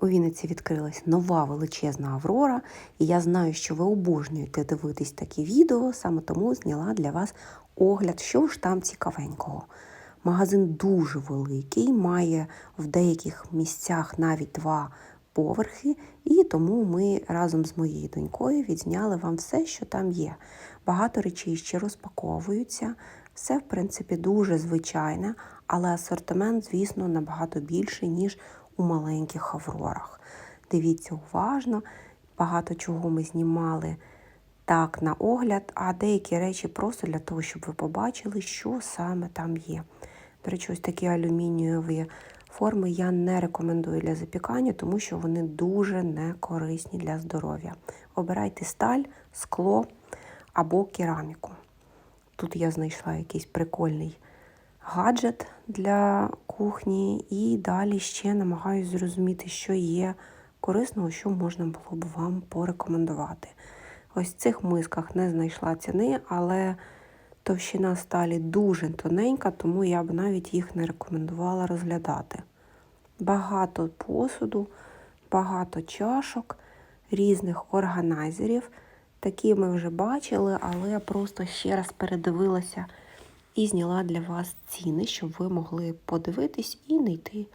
У Вінниці відкрилась нова величезна Аврора, і я знаю, що ви обожнюєте дивитись такі відео, саме тому зняла для вас огляд, що ж там цікавенького. Магазин дуже великий, має в деяких місцях навіть два поверхи, і тому ми разом з моєю донькою відзняли вам все, що там є. Багато речей ще розпаковуються. Все, в принципі, дуже звичайне, але асортимент, звісно, набагато більший, ніж у маленьких аврорах. Дивіться уважно, багато чого ми знімали так на огляд, а деякі речі просто для того, щоб ви побачили, що саме там є. До речі, ось такі алюмінієві форми я не рекомендую для запікання, тому що вони дуже не корисні для здоров'я. Обирайте сталь, скло або кераміку. Тут я знайшла якийсь прикольний гаджет для кухні, і далі ще намагаюся зрозуміти, що є корисного, що можна було б вам порекомендувати. Ось в цих мисках не знайшла ціни, але товщина сталі дуже тоненька, тому я б навіть їх не рекомендувала розглядати. Багато посуду, багато чашок, різних органайзерів. Такі ми вже бачили, але я просто ще раз передивилася і зняла для вас ціни, щоб ви могли подивитись і не йти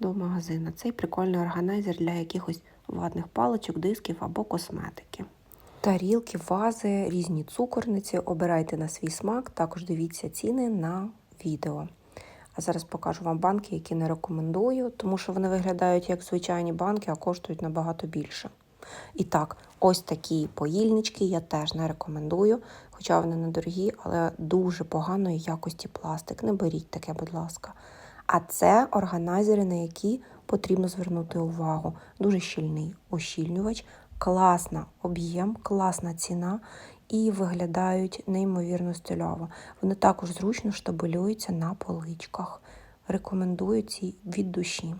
до магазину. Цей прикольний органайзер для якихось ватних паличок, дисків або косметики. Тарілки, вази, різні цукорниці. Обирайте на свій смак, також дивіться ціни на відео. А зараз покажу вам банки, які не рекомендую, тому що вони виглядають як звичайні банки, а коштують набагато більше. І так, ось такі поїльнички я теж не рекомендую, хоча вони недорогі, але дуже поганої якості пластик. Не беріть таке, будь ласка. А це органайзери, на які потрібно звернути увагу. Дуже щільний ощільнювач, класна об'єм, класна ціна і виглядають неймовірно стильово. Вони також зручно штабелюються на поличках. Рекомендую ці від душі.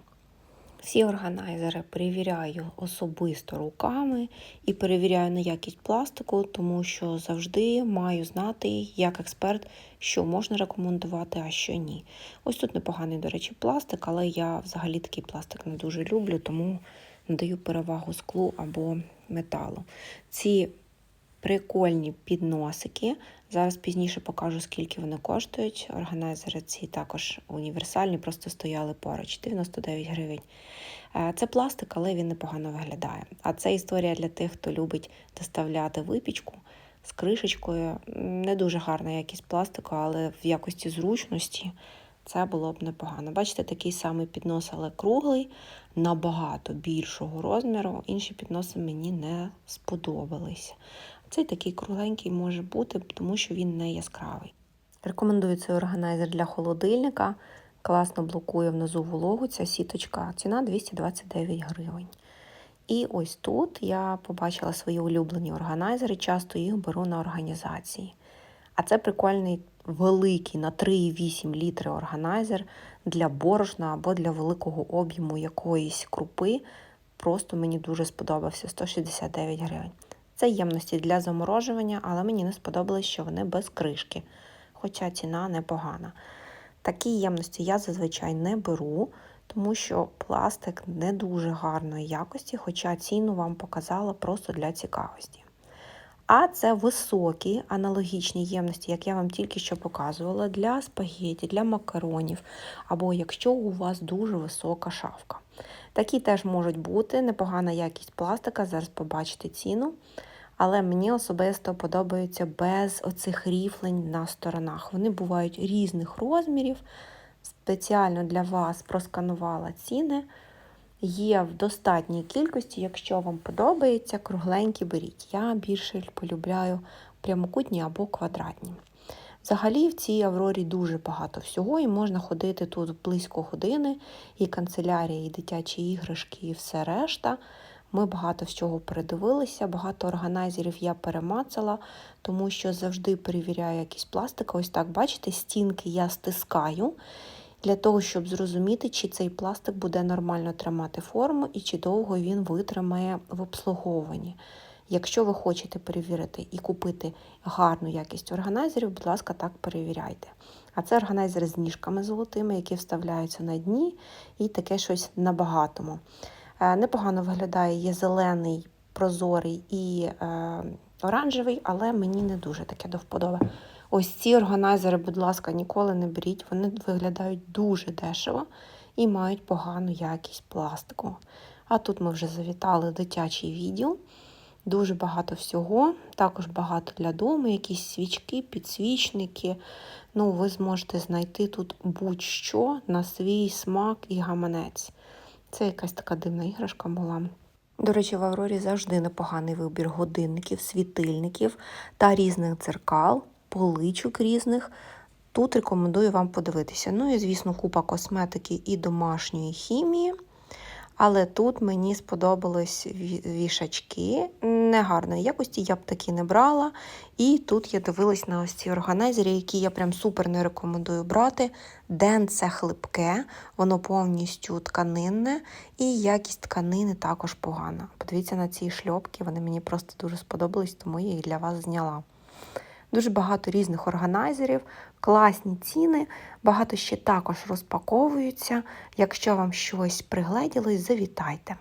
Всі органайзери перевіряю особисто руками і перевіряю на якість пластику, тому що завжди маю знати, як експерт, що можна рекомендувати, а що ні. Ось тут непоганий, до речі, пластик, але я взагалі такий пластик не дуже люблю, тому надаю перевагу склу або металу. Ці прикольні підносики. Зараз пізніше покажу, скільки вони коштують. Органайзери ці також універсальні, просто стояли поруч 99 гривень. Це пластик, але він непогано виглядає. А це історія для тих, хто любить доставляти випічку з кришечкою. Не дуже гарна якість пластику, але в якості зручності це було б непогано. Бачите, такий самий піднос, але круглий, набагато більшого розміру. Інші підноси мені не сподобалися. Цей такий кругленький може бути, тому що він не яскравий. Рекомендую цей органайзер для холодильника. Класно блокує внизу вологу ця сіточка. Ціна 229 гривень. І ось тут я побачила свої улюблені органайзери, часто їх беру на організації. А це прикольний великий на 3,8 літри органайзер для борошна або для великого об'єму якоїсь крупи. Просто мені дуже сподобався 169 гривень. Це ємності для заморожування, але мені не сподобалось, що вони без кришки, хоча ціна непогана. Такі ємності я зазвичай не беру, тому що пластик не дуже гарної якості, хоча ціну вам показала просто для цікавості. А це високі аналогічні ємності, як я вам тільки що показувала, для спагеті, для макаронів, або якщо у вас дуже висока шафка. Такі теж можуть бути непогана якість пластика, зараз побачите ціну. Але мені особисто подобаються без оцих ріфлень на сторонах. Вони бувають різних розмірів. Спеціально для вас просканувала ціни. Є в достатній кількості, якщо вам подобається, кругленькі беріть. Я більше полюбляю прямокутні або квадратні. Взагалі, в цій Аврорі дуже багато всього, і можна ходити тут близько години, і канцелярія, і дитячі іграшки, і все решта. Ми багато з чого передивилися, багато органайзерів я перемацала, тому що завжди перевіряю якісь пластики. Ось так, бачите, стінки я стискаю для того, щоб зрозуміти, чи цей пластик буде нормально тримати форму і чи довго він витримає в обслуговуванні. Якщо ви хочете перевірити і купити гарну якість органайзерів, будь ласка, так перевіряйте. А це органайзери з ніжками золотими, які вставляються на дні, і таке щось на багатому. Е, Непогано виглядає, є зелений, прозорий і е, оранжевий, але мені не дуже таке до вподоби. Ось ці органайзери, будь ласка, ніколи не беріть. Вони виглядають дуже дешево і мають погану якість пластику. А тут ми вже завітали дитячий відділ. Дуже багато всього, також багато для дому, якісь свічки, підсвічники. Ну, ви зможете знайти тут будь-що на свій смак і гаманець. Це якась така дивна іграшка була. До речі, в Аврорі завжди непоганий вибір годинників, світильників та різних дзеркал, поличок різних. Тут рекомендую вам подивитися. Ну і, звісно, купа косметики і домашньої хімії. Але тут мені сподобались вішачки негарної якості, я б такі не брала. І тут я дивилась на ось ці органайзери, які я прям супер не рекомендую брати. Ден це хлипке, воно повністю тканинне, і якість тканини також погана. Подивіться на ці шльопки, вони мені просто дуже сподобались, тому я їх для вас зняла. Дуже багато різних органайзерів, класні ціни, багато ще також розпаковуються. Якщо вам щось пригледілось, завітайте.